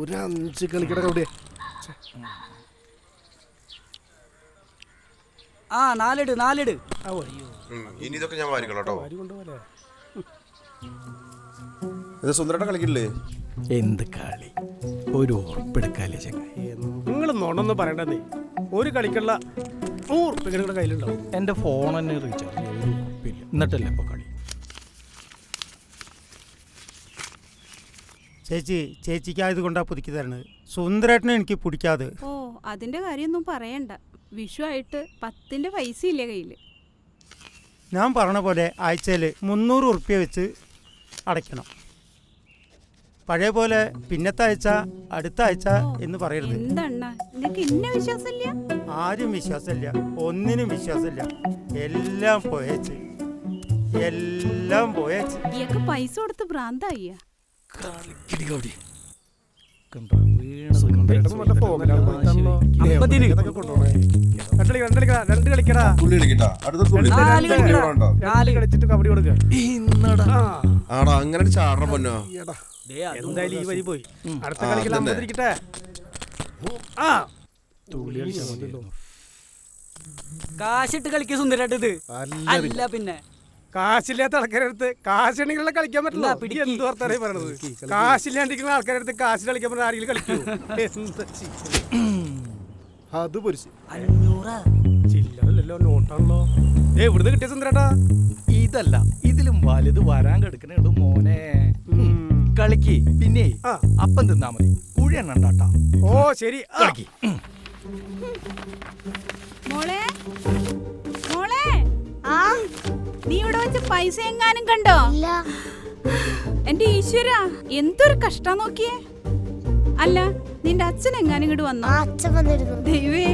ഒരു അഞ്ച് കളിക്കട കവിടെ ആ നാലിട് നാലിട്. ഇനി ഇതൊക്കെ ഞാൻ വാരിക്കണം കേട്ടോ. അരി കൊണ്ടുപോലെ ഇത് സുന്ദരട്ട കളിക്കില്ലേ? എന്ത് കളി? ഒരു ഉറപ്പെടുക്കാല്ലേ ചങ്ങായി? നിങ്ങൾ നോണൊന്നും പറയണ്ടേ ഒരു കളിക്കുള്ള നൂറ് നിങ്ങളുടെ കയ്യിലുണ്ടാവും. എന്റെ ഫോൺ തന്നെ റീചാർജ് ഉറപ്പില്ല. എന്നിട്ടല്ലേ ഇപ്പോൾ കളി? ചേച്ചി ചേച്ചിക്കായത് കൊണ്ടാ പുതുക്കി തരണത്. സുന്ദരേട്ടനെ എനിക്ക് പിടിക്കാതെ. ഓ അതിന്റെ കാര്യമൊന്നും പറയണ്ട. വിഷു ആയിട്ട് പത്തിന്റെ പൈസ ഇല്ല കയ്യിൽ ഞാൻ പറഞ്ഞ പോലെ ആഴ്ചയിൽ മുന്നൂറ് ഉറുപ്പ്യ വെച്ച് അടയ്ക്കണം. പഴയ പോലെ പിന്നത്തെ ആഴ്ച അടുത്ത ആഴ്ച എന്ന് പറയരുത്. ആരും വിശ്വാസമില്ല. ഒന്നിനും വിശ്വാസമില്ല. എല്ലാം പോയച്ച്. എല്ലാം പോയച്ച്. പൈസ കൊടുത്ത് ഭ്രാന്തായിയ? കളിക്കടി. ആടാ അങ്ങനെ പൊന്നോ. എന്തായാലും ഈ വഴി പോയി. അടുത്ത ആ, അമ്പതിരിക്കട്ടെ കാശിട്ട് കളിക്കുക സുന്ദരായിട്ട് ഇത്. അല്ല പിന്നെ. കാശില്ലാത്ത ആൾക്കാരടുത്ത് കാശുണ്ടെങ്കിലുള്ള കളിക്കാൻ പറ്റില്ല. എന്ത് വർത്താനേ പറയണത്? കാശില്ലാണ്ടിരിക്കുന്ന ആൾക്കാരടുത്ത് കാശിൽ കളിക്കാൻ പറ്റുന്ന ആരെങ്കിലും കളിക്കൂ അത് പൊരിച്ച് ചില്ലറല്ലോ നോട്ടാണല്ലോ. ഏ ഇവിടുന്ന് കിട്ടിയ സുന്ദരേട്ടാ. ഇതല്ല ഇതിലും വലുത് വരാൻ കിടക്കണേ ഉള്ളൂ മോനെ. കളിക്ക്. പിന്നെ. അപ്പം തിന്നാ മതി. കുഴി എണ്ണണ്ടാട്ടാ. ഓ ശരി. കളിക്ക്. മോളെ? മോളെ? ആ. നീ ഇവിടെ വെച്ച് പൈസ എങ്ങാനും കണ്ടോ എന്റെ ഈശ്വര എന്തൊരു കഷ്ടം നോക്കിയേ. അല്ല നിന്റെ അച്ഛൻ എങ്ങാനും ഇങ്ങോട്ട് വന്നു? അച്ഛൻ വന്നിരുന്നു. ദൈവേ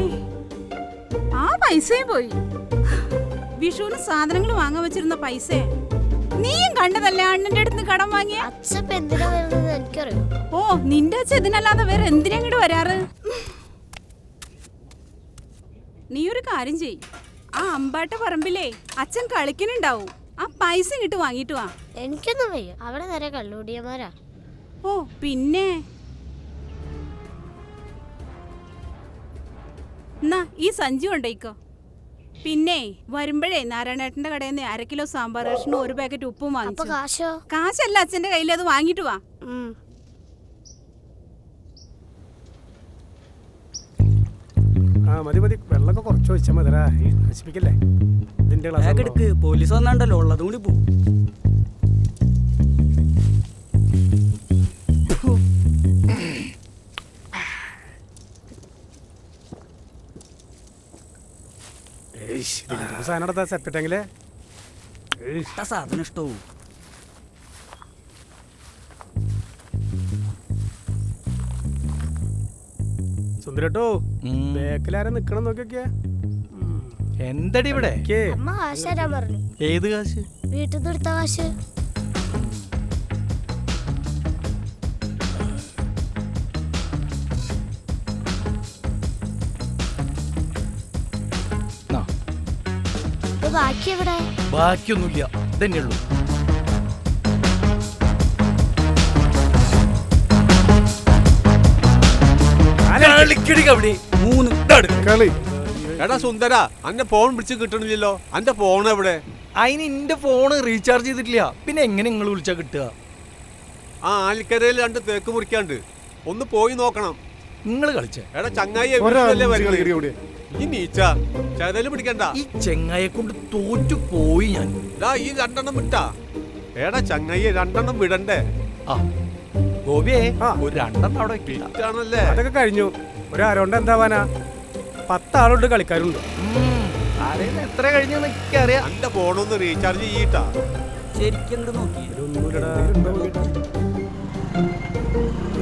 ആ പൈസയും പോയി. വിഷുവിന് സാധനങ്ങൾ വാങ്ങാൻ വെച്ചിരുന്ന പൈസ നീയും കണ്ടതല്ലേ അണ്ണന്റെ അടുത്ത് കടം വാങ്ങിയ? ഓ നിന്റെ അച്ഛൻ ഇതിനല്ലാതെ വേറെ എന്തിനാ ഇങ്ങോട്ട് വരാറ്? നീ ഒരു കാര്യം ചെയ് ആ അമ്പാട്ട പറമ്പിലേ അച്ഛൻ കളിക്കുന്നുണ്ടാവും ആ പൈസ ഇങ്ങോട്ട് വാങ്ങിട്ട് വാ. എനിക്കൊന്നും വയ്യ. അവിടെ നേരെ കള്ളുടിയന്മാരാ ഓ പിന്നെ? എന്നാ ഈ സഞ്ചി കൊണ്ടേക്കോ പിന്നെ വരുമ്പോഴേ നാരായണേട്ടന്റെ കടയിൽ നിന്ന് അര കിലോ സാമ്പാർ കഷ്ണവും ഒരു പാക്കറ്റ് ഉപ്പും വാങ്ങിച്ചു. കാശോ? കാശല്ല അച്ഛന്റെ കയ്യിൽ അത് വാങ്ങിട്ട് വാ. ആ മതി മതി. വെള്ളമൊക്കെ കുറച്ച് വെച്ചാൽ മതിരാ നശിപ്പിക്കല്ലേ? ഇതിന്റെ ക്ലാസ് എടുക്ക്. പോലീസ് വന്നാണ്ടല്ലോ. ഉള്ളതും കൂടി പോവും സാധനം എടുത്താ സെറ്റ് ഇട്ടെങ്കിലേ ഇട്ട സാധനം ഇഷ്ടവും. സുന്ദരട്ടോ ബേക്കലാരെ നിക്കണം നോക്കിയൊക്കെ. എന്തടി ഇവിടെ? അമ്മ കാശ് തരാൻ പറഞ്ഞു. ഏത് കാശ്? വീട്ടിൽ നിന്ന് എടുത്ത കാശ്. ബാക്കി എവിടെ? ബാക്കിയൊന്നുമില്ല. ഇതന്നെ കളിക്കടി കബഡി മൂന്ന് കളി. എടാ സുന്ദര അന്റെ ഫോൺ വിളിച്ച് കിട്ടണില്ലല്ലോ. അന്റെ ഫോൺ എവിടെ? അതിന് എന്റെ ഫോൺ റീചാർജ് ചെയ്തിട്ടില്ല. പിന്നെ എങ്ങനെ നിങ്ങൾ വിളിച്ചാ കിട്ടുക? ആ ആൽക്കരയിൽ രണ്ട് തേക്ക് മുറിക്കാണ്ട്. ഒന്ന് പോയി നോക്കണം. നിങ്ങൾ കളിച്ചേ. എടാ ചങ്ങായി കളിക്കടി കൂടി. ഈ നീച്ച ചതൽ പിടിക്കണ്ട. ഈ ചെങ്ങായെ കൊണ്ട് തോറ്റു പോയി ഞാൻ. ഡാ ഈ രണ്ടെണ്ണം വിട്ടാ. എടാ ചങ്ങായി രണ്ടെണ്ണം വിടണ്ടേ? ആ. ഗോപിയെ. ഒരു രണ്ടെണ്ണം അവിടെ കിട്ടാണല്ലേ അതൊക്കെ കഴിഞ്ഞു. ഒരു അരോണ്ട് എന്താവാനാ പത്താളുണ്ട് കളിക്കാരുണ്ട്. ആരെയും എത്ര കഴിഞ്ഞു എനിക്കറിയാം. അന്റെ ഫോണൊന്ന് റീചാർജ് ചെയ്യട്ടാ. ശരിക്കും നോക്കി?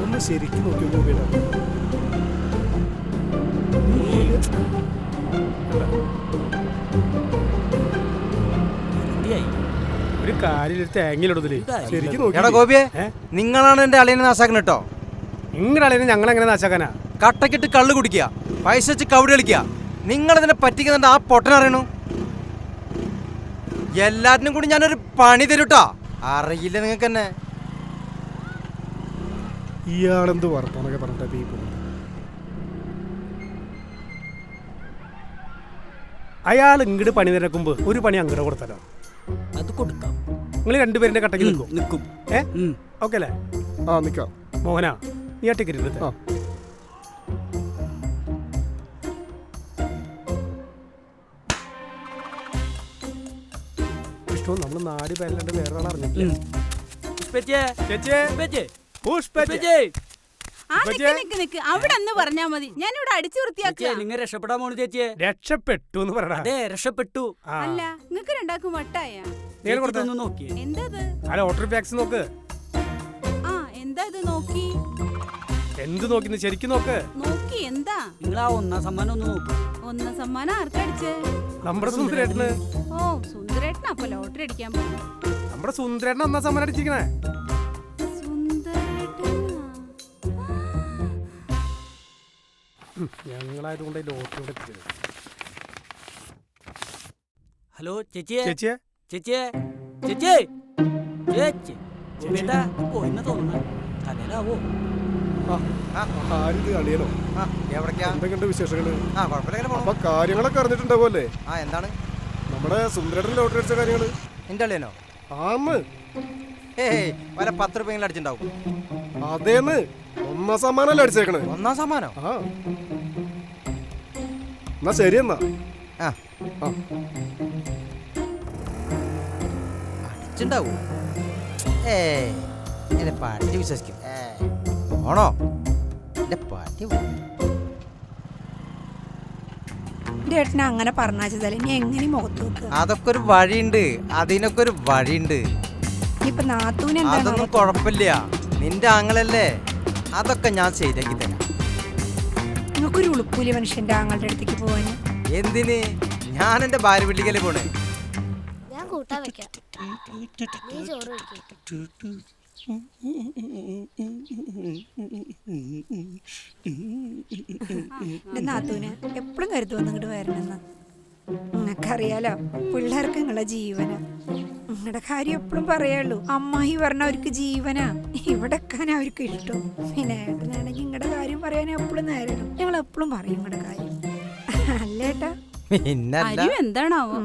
ഒന്ന് ശരിക്കും നോക്കി കാലിൽ തേങ്ങയിലിടുന്നില്ലേ എടാ നോക്കി. ഗോപിയെ ഏ? നിങ്ങളാണ് എന്റെ അളിയനെ നാശാക്കണ കേട്ടോ നിങ്ങളുടെ അളിയനെ ഞങ്ങൾ എങ്ങനെ നാശാക്കാനാ? കട്ടക്കിട്ട് കള്ളു കുടിക്കുക പൈസ വെച്ച് കവിടി കളിക്കുക. നിങ്ങൾ ഇതിനെ പറ്റിക്കുന്നുണ്ട് ആ പൊട്ടനറിയണു എല്ലാറ്റിനും കൂടി ഞാനൊരു പണി തരൂട്ടാ അറിയില്ല നിങ്ങൾക്ക് തന്നെ ഇയാളെന്ത് വർത്താനൊക്കെ പറഞ്ഞിട്ടാ ഈ പോകുന്നത്? അയാൾ ഇങ്ങോട്ട് പണി തിരക്കുമ്പോ ഒരു പണി അങ്ങോട്ട് കൊടുത്തല്ലോ അത് കൊടുക്കാം. നിങ്ങൾ രണ്ടുപേരുടെ കട്ടക്ക് നിൽക്കും. നിൽക്കും. ഏ? ഓക്കെ അല്ലേ ആ നിൽക്കാം. മോഹന നീ ആ ടിക്കറ്റ് എടുത്ത്. ആ. ഇഷ്ടവും നമ്മൾ നാല് പേരിലുണ്ട് വേറെ ആൾ അറിഞ്ഞിട്ടില്ല. ആ നിക്ക് നിക്ക് നിക്ക്. അവിടെ ഒന്ന് പറഞ്ഞാ മതി. ഞാൻ ഇവിടെ അടിച്ചു വൃത്തിയാക്കുക. നിങ്ങൾ രക്ഷപ്പെടാൻ പോണു ചേച്ചിയെ രക്ഷപ്പെട്ടു എന്ന് പറയടാ. അതെ രക്ഷപ്പെട്ടു. അല്ല നിങ്ങക്ക് രണ്ടാക്കും വട്ടായ നേരെ കൊടുത്തേ. നോക്കിയേ എന്താ ഇത് ആ ലോട്ടറി ടാക്സ് നോക്ക്. ആ എന്താ ഇത് നോക്കി? എന്ത് നോക്കിന്ന് ശരിക്കും നോക്ക്. നോക്കി എന്താ? നിങ്ങൾ ആ ഒന്നാം സമ്മാനം ഒന്ന് നോക്കൂ. ഒന്നാം സമ്മാനം ആർക്കടിച്ച് നമ്മുടെ സുന്ദരേട്ടന്. ഓ സുന്ദരേട്ടനാ അപ്പൊ ലോട്ടറി അടിക്കാൻ പോകും നമ്മുടെ സുന്ദരേട്ടൻ ഒന്നാം സമ്മാനം അടിച്ചിരിക്കണേ. ഞങ്ങളായതുകൊണ്ട് ഇവിടെ എത്തിച്ചത് ഹലോ ചേച്ചിയെ. ചേച്ചിയെ? ചേച്ചിയെ. ചേച്ചിയെ ചേച്ചി. ചേട്ടാ പോയിന്ന് തോന്നുന്നു. എന്തൊക്കെയുണ്ട് വിശേഷങ്ങൾ? അപ്പൊ കാര്യങ്ങളൊക്കെ എന്താണ്? നമ്മുടെ സുന്ദരേട്ടൻ ലോട്ടറി അടിച്ച കാര്യങ്ങൾ. എന്റെ അളിയനോ ആന്ന്. ഏയ് വല്ല പത്ത് രൂപയെങ്കിലും അടിച്ചിട്ടുണ്ടാവും. അതേന്ന്. ഒന്നാം സമ്മാനല്ലേ അടിച്ചേക്കണേ? ഒന്നാം സമ്മാനോ? ആ. എന്നാ ശരി എന്നാ. ആ. ആ. അടിച്ചിണ്ടാവൂ? ഏ എന്റെ പാട്ടി വിശ്വസിക്കും. ഏ പോണോ? എന്റെ പാട്ടി എന്റെ ഏട്ടനെ അങ്ങനെ പറഞ്ഞാച്ചതല്ലേ ഇനി എങ്ങനെ മുഖത്ത് വെക്കുക അതൊക്കെ ഒരു വഴിയുണ്ട്. അതിനൊക്കെ ഒരു വഴിയുണ്ട്. ഇനിയിപ്പൊ നാത്തൂന് അതൊന്നും കുഴപ്പമില്ല. നിന്റെ ആങ്ങളല്ലേ? അതൊക്കെ ഞാൻ ശരിയാക്കി തരാം. നിങ്ങൾക്കൊരു ഉളുപ്പൂലി മനുഷ്യന്റെ ആങ്ങളുടെ അടുത്തേക്ക് പോവാന്. എന്തിന്? ഞാൻ എന്റെ ഭാര്യ വീട്ടിലേക്കല്ലേ പോണേ? ഞാൻ കൂട്ടാൻ വെക്കാം. നീ ചോറ് വെക്കും. എന്റെ നാത്തൂന് എപ്പോഴും കരുതുവന്നിങ്ങോട്ട് വരണമെന്ന് നിങ്ങൾക്കറിയാലോ പിള്ളേർക്ക് നിങ്ങളെ ജീവന. നിങ്ങളുടെ കാര്യം എപ്പോഴും പറയുള്ളൂ അമ്മായി പറഞ്ഞ അവർക്ക് ജീവനാ. ഇവിടെ എക്കാൻ അവർക്ക് ഇഷ്ടം. പിന്നെ ഏട്ടനാണെങ്കിൽ നിങ്ങളുടെ കാര്യം പറയാൻ എപ്പോഴും നേരം ഞങ്ങൾ എപ്പോഴും പറയും നിങ്ങളുടെ കാര്യം. അല്ലേട്ടാ അരിയും എന്താണാവോ?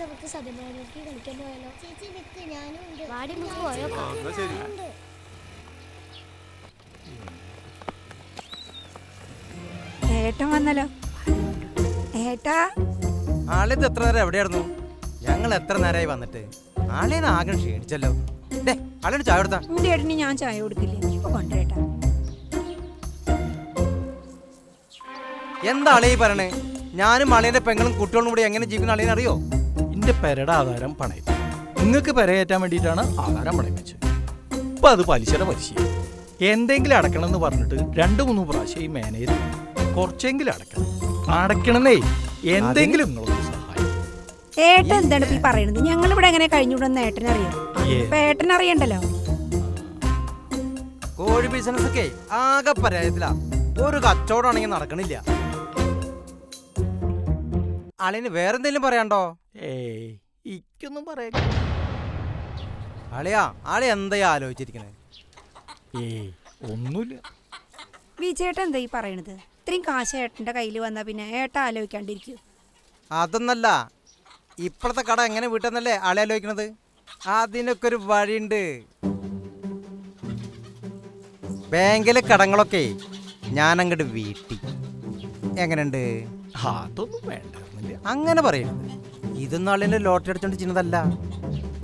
നമുക്ക് കളിക്കാൻ പോയാലോ? ചേച്ചി നിക്ക് ഞാനും വാടി നമുക്ക് പോയോ ഏട്ടൻ വന്നല്ലോ. ഏട്ടാ. ആളിത് എത്ര നേരം എവിടെയായിരുന്നു? ഞങ്ങൾ എത്ര നേരമായി വന്നിട്ട്? ആളേന്ന് ആകെ ക്ഷീണിച്ചല്ലോ. ഡേ ആളിന് ചായ കൊടുത്താ. എന്റെ ഏട്ടന് ഞാൻ ചായ കൊടുക്കില്ലേ. ഇപ്പൊ കൊണ്ടുവരട്ടാ എന്താ അളിയ പറയണേ? ഞാനും അളിയന്റെ പെങ്ങളും കുട്ടികളും കൂടി എങ്ങനെ ജീവിക്കുന്ന അളിയനെ അറിയോ? എന്റെ പെരയുടെ ആധാരം പണയം നിങ്ങൾക്ക് പെരയേറ്റാൻ വേണ്ടിയിട്ടാണ് ആധാരം പണയം വെച്ചത് ഇപ്പൊ അത് പലിശയുടെ പലിശ എന്തെങ്കിലും അടക്കണം എന്ന് പറഞ്ഞിട്ട് രണ്ടു മൂന്ന് പ്രാവശ്യം ഈ മാനേജർ കുറച്ചെങ്കിലും അടക്കണം. അടക്കണമെന്നേ എന്തെങ്കിലും നിങ്ങളൊന്ന് ഏട്ടൻ എന്താണ് ഇപ്പൊ ഈ പറയണത് ഞങ്ങൾ ഇവിടെ എങ്ങനെ കഴിഞ്ഞുവിടുന്ന ഏട്ടനറിയാം ഇപ്പൊ ഏട്ടൻ അറിയണ്ടല്ലോ? കോഴി ബിസിനസ് ഒക്കെ ആകെ പരാജയത്തിലാ. ഒരു കച്ചവടമാണെങ്കിൽ നടക്കണില്ല. അളിന് വേറെന്തെങ്കിലും പറയാണ്ടോ ഏയ് ഇക്കൊന്നും പറയാ അളിയാ ആളി എന്താ ആലോചിച്ചിരിക്കണേ? ഏയ് ഒന്നുമില്ല. വിജയേട്ടൻ എന്താ ഈ പറയണത്? ഇത്രയും കാശ് ഏട്ടന്റെ കയ്യിൽ വന്നാൽ പിന്നെ ഏട്ടൻ ആലോചിക്കാണ്ടിരിക്കൂ. അതൊന്നല്ല ഇപ്പോഴത്തെ കട എങ്ങനെ വീട്ടെന്നല്ലേ ആളെ ആലോചിക്കണത്? അതിനൊക്കെ ഒരു വഴിയുണ്ട്. ബാങ്കിലെ കടങ്ങളൊക്കെ ഞാൻ അങ്ങോട്ട് വീട്ടി. എങ്ങനെയുണ്ട്? അതൊന്നും വേണ്ട അങ്ങനെ പറയുന്നത് ഇതൊന്നും ആളിന്റെ ലോട്ടറി അടിച്ചോണ്ട് ചെയ്യുന്നതല്ല.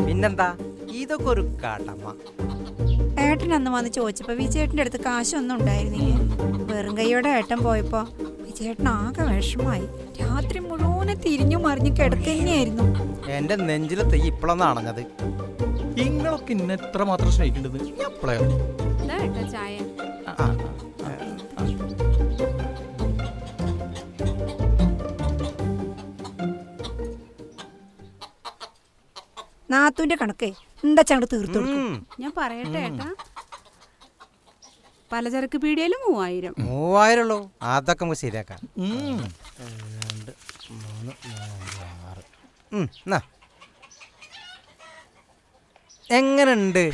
പിന്നെന്താ? ഇതൊക്കെ ഒരു കടമ. ഏട്ടൻ അന്ന് വന്ന് ചോദിച്ചപ്പോൾ വിജയേട്ടന്റെ അടുത്ത് കാശൊന്നും ഉണ്ടായിരുന്നില്ല. വെറും കൈയോടെ ഏട്ടൻ പോയപ്പോൾ വിജയേട്ടൻ ആകെ വിഷമായി. രാത്രി മുഴുവനെ തിരിഞ്ഞു മറിഞ്ഞു കിടക്കന്നെയായിരുന്നു. എന്റെ നെഞ്ചിലെ തീ ഇപ്പോഴൊന്നും അണഞ്ഞത്. നിങ്ങളൊക്കെ ഇന്നെ എത്ര മാത്രം സ്നേഹിക്കേണ്ടത് ഞാൻ ചായ. നാത്തൂന്റെ കണക്കേ എന്താ അങ്ങോട്ട് തീർത്തു കൊടുക്കും. ഞാൻ പറയട്ടെ ഏട്ടാ. പലചരക്ക് പീടിയയിലും മൂവായിരം. മൂവായിരം ഉള്ളൂ അതൊക്കെ നമുക്ക് ശരിയാക്കാം. ഉം. രണ്ട് മൂന്ന് നാല് ആറ്. ഉം, എന്നാ. എങ്ങനുണ്ട്?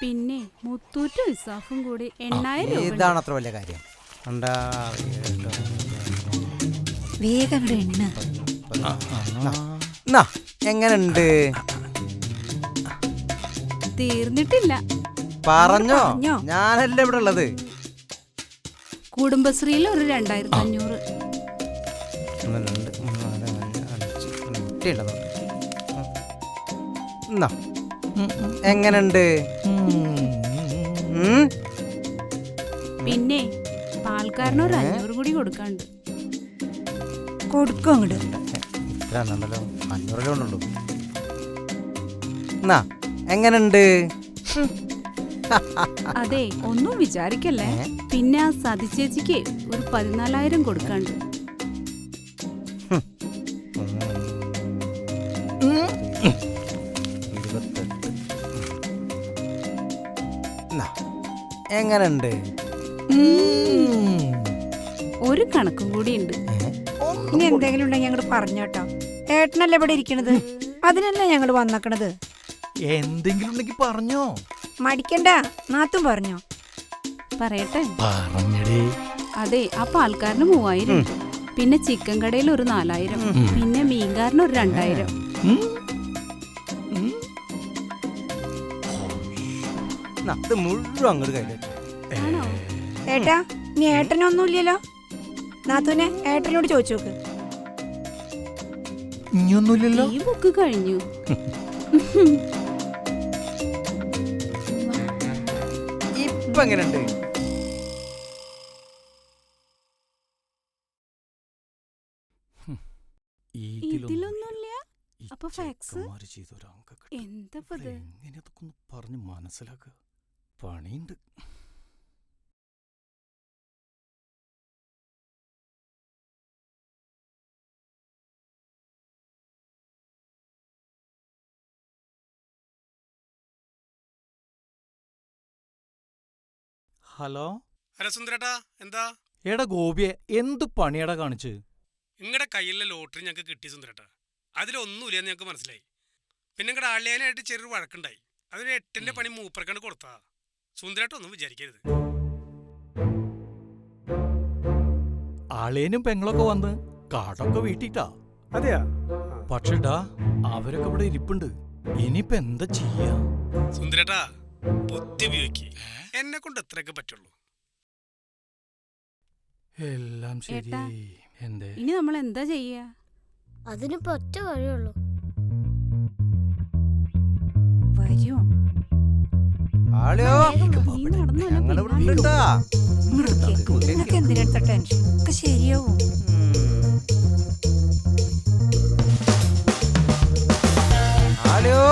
പിന്നെ മുത്തൂറ്റും ഇസാഫും കൂടി എണ്ണായിരം രൂപ ഇതാണ് അത്ര വലിയ കാര്യം. ഉണ്ടാ വേഗം അങ്ങട് എണ്ണ. എന്നാ എങ്ങനുണ്ട്? തീർന്നിട്ടില്ല. പറഞ്ഞോ? ഞാനല്ല ഇവിടെ ഉള്ളത്? കുടുംബശ്രീയിൽ ഒരു രണ്ടായിരത്തി അഞ്ഞൂറ് എങ്ങനുണ്ട് പിന്നെ പാൽക്കാരന് ഒരു അഞ്ഞൂറ് കൂടി കൊടുക്കാണ്ട് കൊടുക്കും അങ്ങോട്ട് ഇത്ര അഞ്ഞൂറ് രൂപ ഉള്ളൂ എന്നാ എങ്ങനുണ്ട്? അതെ ഒന്നും വിചാരിക്കല്ലേ? പിന്നെ ആ സതി ചേച്ചിക്ക് ഒരു പതിനാലായിരം കൊടുക്കാണ്ട്. എങ്ങനുണ്ട്? ഒരു കണക്കും കൂടി ഉണ്ട് ഇനി എന്തെങ്കിലും ഉണ്ടെങ്കിൽ ഞങ്ങൾ പറഞ്ഞോട്ടോ. ഏട്ടനല്ലേ ഇവിടെ ഇരിക്കണത്? അതിനല്ലേ ഞങ്ങൾ വന്നക്കണത്? എന്തെങ്കിലും ഉണ്ടെങ്കിൽ പറഞ്ഞോ. മടിക്കണ്ട നാത്തും പറഞ്ഞോ. പറയട്ടെ. പറഞ്ഞടേ. അതെ ആ പാൽക്കാരന് മൂവായിരം. പിന്നെ ചിക്കൻ കടയിൽ ഒരു നാലായിരം. പിന്നെ മീൻകാരന് ഒരു രണ്ടായിരം. ഇത് മുഴുവൻ അങ്ങോട്ട് ആണോ? ഏട്ടാ നീ ഏട്ടനൊന്നുമില്ലല്ലോ നാത്തൂനെ ഏട്ടനോട് ചോദിച്ചു നോക്ക് ഇനിയൊന്നുമില്ലല്ലോ ഈ ബുക്ക് കഴിഞ്ഞു. ഇപ്പൊ എങ്ങനെയുണ്ട് ഇതിലൊന്നുമില്ല അപ്പൊ ഫാക്സ്? എങ്ങനെ അതൊക്കെ ഒന്ന് പറഞ്ഞ് മനസ്സിലാക്കുക പണിയുണ്ട്. ഹലോ? അല്ല സുന്ദരേട്ടാ എന്താ? എടാ ഗോപിയെ എന്ത് പണിയടാ കാണിച്ച്? നിങ്ങളുടെ കയ്യിലെ ലോട്ടറി ഞങ്ങൾക്ക് കിട്ടി സുന്ദരേട്ടാ. അതിലൊന്നുമില്ലെന്ന് ഞങ്ങൾക്ക് മനസ്സിലായി. പിന്നെ നിങ്ങളുടെ ആളിയാനായിട്ട് ചെറിയൊരു വഴക്കുണ്ടായി. അതിന് എട്ടിന്റെ പണി മൂപ്പർക്കാണ് കൊടുത്താ സുന്ദരേട്ട ഒന്നും വിചാരിക്കരുത്. ആളേനും പെങ്ങളൊക്കെ വന്ന് കാടൊക്കെ വീട്ടിട്ടാ. അതെയാ? പക്ഷേട്ടാ അവരൊക്കെ ഇവിടെ ഇരിപ്പുണ്ട്. ഇനിയിപ്പോ എന്താ ചെയ്യാ? സുന്ദരേട്ടാ ബുദ്ധി ഉപയോഗിക്ക്. എന്നെ കൊണ്ട് എത്രയൊക്കെ പറ്റുള്ളൂ. എല്ലാം ശരി. ഏട്ടാ. എന്തേ? ഇനി നമ്മൾ എന്താ ചെയ്യാ? അതിനിപ്പോ ഒറ്റ വഴിയുള്ളൂ. വരൂ. ആളിയോ? നീ നടന്നു വല്ല ഞങ്ങൾ പിന്നാലെ എന്തിനെടുത്ത ടെൻഷൻ ഒക്കെ ശരിയാവും. ആളിയോ?